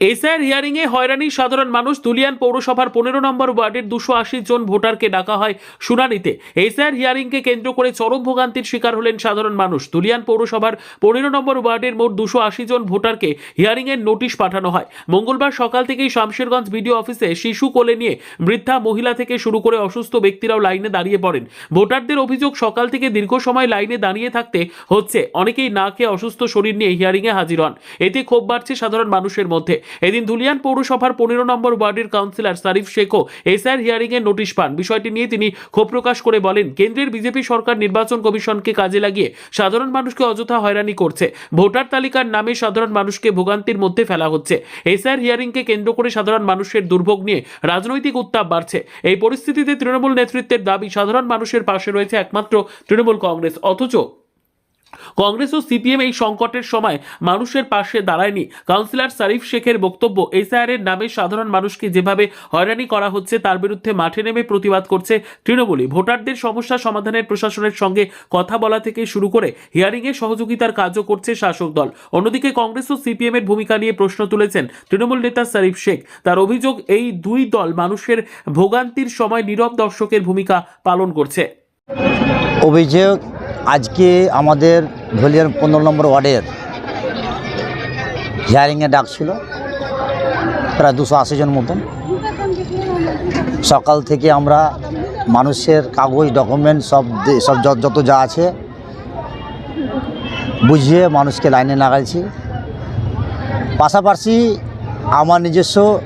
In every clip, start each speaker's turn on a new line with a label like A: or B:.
A: SR হিয়ারিংয়ে হয়রানি সাধারণ মানুষ তুলিয়ান পৌরসভার পনেরো নম্বর ওয়ার্ডের দুশো আশি জন ভোটারকে ডাকা হয় শুনানিতে। এসআর হিয়ারিংকে কেন্দ্র করে চরম ভোগান্তির শিকার হলেন সাধারণ মানুষ। তুলিয়ান পৌরসভার পনেরো নম্বর ওয়ার্ডের মোট দুশো আশি জন ভোটারকে হিয়ারিংয়ের নোটিশ পাঠানো হয়। মঙ্গলবার সকাল থেকেই শামশেরগঞ্জ বিডিও অফিসে শিশু কোলে নিয়ে বৃদ্ধা মহিলা থেকে শুরু করে অসুস্থ ব্যক্তিরাও লাইনে দাঁড়িয়ে পড়েন। ভোটারদের অভিযোগ, সকাল থেকে দীর্ঘ সময় লাইনে দাঁড়িয়ে থাকতে হচ্ছে। অনেকেই না খেয়ে অসুস্থ শরীর নিয়ে হিয়ারিংয়ে হাজির হন। এতে ক্ষোভ বাড়ছে সাধারণ মানুষের মধ্যে। এদিন ধুলিয়ান পৌরসভার পনেরো নম্বর ওয়ার্ডের কাউন্সিলর সারিফ শেখও এসআর হিয়ারিং এর নোটিশ পান। বিষয়টি নিয়ে তিনি ক্ষোভ প্রকাশ করে বলেন, কেন্দ্রের বিজেপি সরকার নির্বাচন কমিশনকে কাজে লাগিয়ে সাধারণ মানুষকে অযথা হয়রানি করছে। ভোটার তালিকার নামে সাধারণ মানুষকে ভোগান্তির মধ্যে ফেলা হচ্ছে। এসআর হিয়ারিংকে কেন্দ্র করে সাধারণ মানুষের দুর্ভোগ নিয়ে রাজনৈতিক উত্তাপ বাড়ছে। এই পরিস্থিতিতে তৃণমূল নেতৃত্বের দাবি, সাধারণ মানুষের পাশে রয়েছে একমাত্র তৃণমূল কংগ্রেস। অথচ কংগ্রেস ও সিপিএম এই সংকটের সময় মানুষের পাশে দাঁড়ায়নি। কাউন্সিলর সারিফ শেখের বক্তব্য এসআইআর এর নামে সাধারণ মানুষকে যেভাবে হয়রানি করা হচ্ছে, তার বিরুদ্ধে মাঠে নেমে প্রতিবাদ করছে তৃণমূলী ভোটারদের সমস্যা সমাধানের প্রশাসনের সঙ্গে কথা বলা থেকে শুরু করে হিয়ারিংয়ে সহযোগিতার কাজও করছে শাসক দল। অন্যদিকে কংগ্রেস ও সিপিএম এর ভূমিকা নিয়ে প্রশ্ন তুলেছেন তৃণমূল নেতা সারিফ শেখ। তার অভিযোগ, এই দুই দল মানুষের ভোগান্তির সময় নীরব দর্শকের ভূমিকা পালন করছে।
B: অভিযোগ আজকে আমাদের ধলিয়ার পনেরো নম্বর ওয়ার্ডের হিয়ারিংয়ে ডাক ছিল। প্রায় দুশো আশি জন মতন। সকাল থেকে আমরা মানুষের কাগজ ডকুমেন্ট সব সব যত- যত যা আছে বুঝিয়ে মানুষকে লাইনে লাগাইছি। পাশাপাশি আমার নিজস্ব,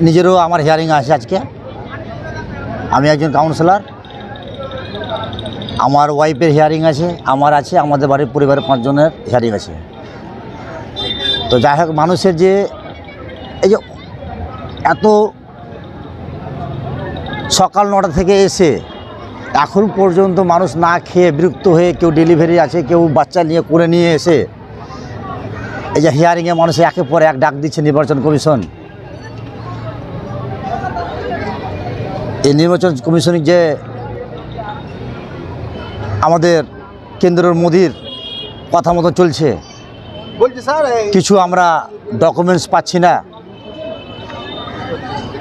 B: নিজেরও আমার হিয়ারিং আছে আজকে। আমি একজন কাউন্সিলর আমার ওয়াইফের হিয়ারিং আছে, আমার আছে, আমাদের বাড়ির পরিবারের পাঁচজনের হিয়ারিং আছে। তো যাই হোক, মানুষের যে এই যে এত সকাল নটা থেকে এসে এখন পর্যন্ত মানুষ না খেয়ে বিরক্ত হয়ে কেউ ডেলিভারি আছে, কেউ বাচ্চা নিয়ে করে নিয়ে এসে এই যে হিয়ারিংয়ে মানুষ একের পরে এক ডাক দিচ্ছে নির্বাচন কমিশন। এই নির্বাচন কমিশনের যে আমাদের কেন্দ্রের মোদির কথা মতো চলছে। কিছু আমরা ডকুমেন্টস পাচ্ছি না।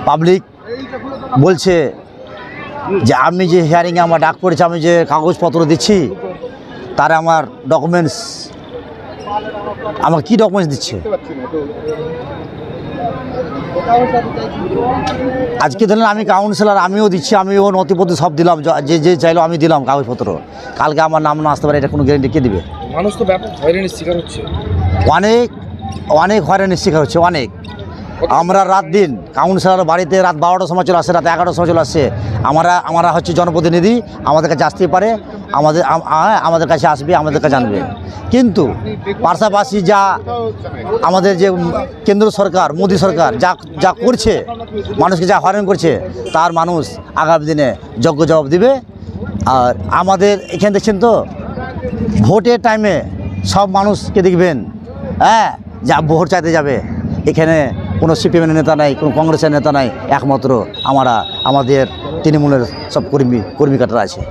B: পাবলিক বলছে যে আমি যে হিয়ারিংয়ে আমার ডাক পড়েছে আমি যে কাগজপত্র দিচ্ছি তার আমার ডকুমেন্টস আমার কী ডকুমেন্টস দিচ্ছে? আজকে ধরেন আমি কাউন্সিলর আমিও দিচ্ছি আমিও নথিপত্র সব দিলাম যে যে চাইলো আমি দিলাম কাগজপত্র। কালকে আমার নাম না আসতে পারে এটা কোনো গ্যারেন্টি কে দিবে?
C: মানুষ তো ব্যাপক হয়রানির শিকার হচ্ছে।
B: অনেক অনেক হয়রানির শিকার হচ্ছে অনেক। আমরা রাত দিন কাউন্সিলর বাড়িতে রাত বারোটার সময় চলে আসছে, রাত এগারোটার সময় চলে আসছে। আমরা আমরা হচ্ছে জনপ্রতিনিধি, আমাদের কাছে আসতেই পারে, আমাদের, আম- আমাদের কাছে আসবে, আমাদের কাছে জানবে। কিন্তু পাশাপাশি যা আমাদের যে কেন্দ্র সরকার, মোদী সরকার যা যা করছে, মানুষকে যা হয়রান করছে, তার মানুষ আগামী দিনে যোগ্য জবাব দিবে। আর আমাদের এখানে দেখছেন তো, ভোটের টাইমে সব মানুষকে দেখবেন হ্যাঁ যা ভোট চাইতে যাবে। এখানে কোনো সিপিএমের নেতা নাই, কোনো কংগ্রেসের নেতা নাই, একমাত্র আমরা, আমাদের তৃণমূলের সব কর্মী, কর্মীকাটারা আছে।